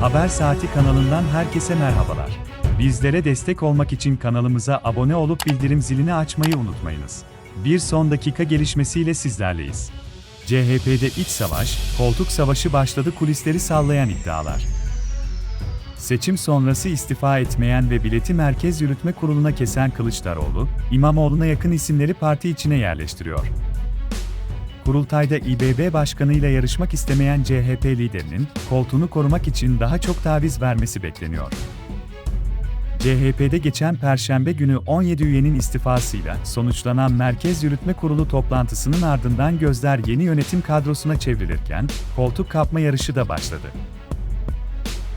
Haber Saati kanalından herkese merhabalar. Bizlere destek olmak için kanalımıza abone olup bildirim zilini açmayı unutmayınız. Bir son dakika gelişmesiyle sizlerleyiz. CHP'de iç savaş, koltuk savaşı başladı kulisleri sallayan iddialar. Seçim sonrası istifa etmeyen ve bileti Merkez Yürütme Kurulu'na kesen Kılıçdaroğlu, İmamoğlu'na yakın isimleri parti içine yerleştiriyor. Kurultayda İBB Başkanı'yla yarışmak istemeyen CHP liderinin koltuğunu korumak için daha çok taviz vermesi bekleniyor. CHP'de geçen Perşembe günü 17 üyenin istifasıyla sonuçlanan Merkez Yürütme Kurulu toplantısının ardından gözler yeni yönetim kadrosuna çevrilirken, koltuk kapma yarışı da başladı.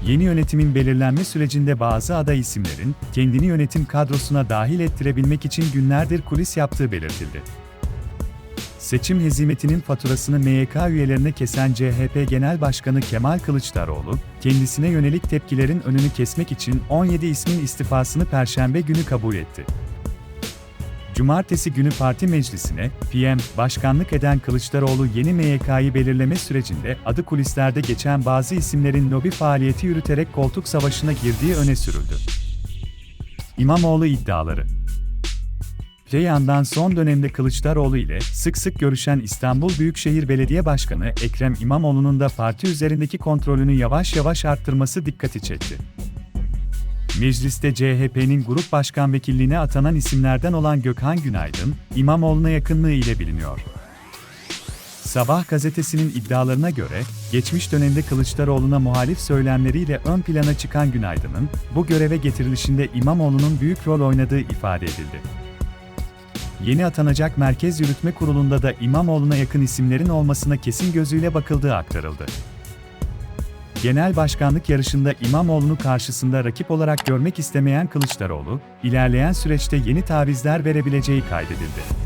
Yeni yönetimin belirlenme sürecinde bazı aday isimlerin kendini yönetim kadrosuna dahil ettirebilmek için günlerdir kulis yaptığı belirtildi. Seçim hezimetinin faturasını MYK üyelerine kesen CHP Genel Başkanı Kemal Kılıçdaroğlu, kendisine yönelik tepkilerin önünü kesmek için 17 ismin istifasını Perşembe günü kabul etti. Cumartesi günü parti meclisine, PM, başkanlık eden Kılıçdaroğlu yeni MYK'yı belirleme sürecinde adı kulislerde geçen bazı isimlerin lobi faaliyeti yürüterek koltuk savaşına girdiği öne sürüldü. İmamoğlu iddiaları Öte son dönemde Kılıçdaroğlu ile sık sık görüşen İstanbul Büyükşehir Belediye Başkanı Ekrem İmamoğlu'nun da parti üzerindeki kontrolünü yavaş yavaş arttırması dikkati çekti. Mecliste CHP'nin grup başkan vekilliğine atanan isimlerden olan Gökhan Günaydın, İmamoğlu'na yakınlığı ile biliniyor. Sabah gazetesinin iddialarına göre, geçmiş dönemde Kılıçdaroğlu'na muhalif söylemleriyle ön plana çıkan Günaydın'ın, bu göreve getirilişinde İmamoğlu'nun büyük rol oynadığı ifade edildi. Yeni atanacak Merkez Yürütme Kurulu'nda da İmamoğlu'na yakın isimlerin olmasına kesin gözüyle bakıldığı aktarıldı. Genel başkanlık yarışında İmamoğlu'nu karşısında rakip olarak görmek istemeyen Kılıçdaroğlu, ilerleyen süreçte yeni tavizler verebileceği kaydedildi.